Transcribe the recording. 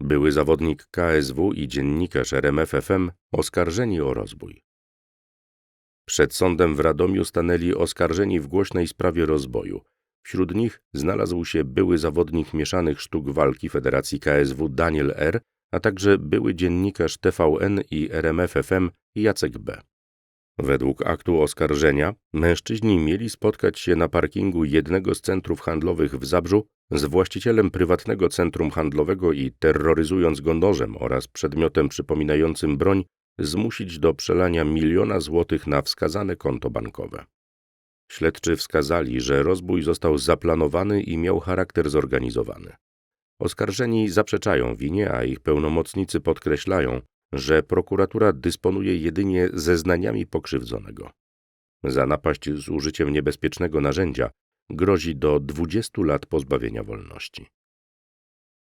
Były zawodnik KSW i dziennikarz RMFFM oskarżeni o rozbój. Przed sądem w Radomiu stanęli oskarżeni w głośnej sprawie rozboju. Wśród nich znalazł się były zawodnik mieszanych sztuk walki Federacji KSW Daniel R., a także były dziennikarz TVN i RMFFM Jacek B. Według aktu oskarżenia mężczyźni mieli spotkać się na parkingu jednego z centrów handlowych w Zabrzu z właścicielem prywatnego centrum handlowego i terroryzując go nożem oraz przedmiotem przypominającym broń zmusić do przelania miliona złotych na wskazane konto bankowe. Śledczy wskazali, że rozbój został zaplanowany i miał charakter zorganizowany. Oskarżeni zaprzeczają winie, a ich pełnomocnicy podkreślają, że prokuratura dysponuje jedynie zeznaniami pokrzywdzonego. Za napaść z użyciem niebezpiecznego narzędzia grozi do 20 lat pozbawienia wolności.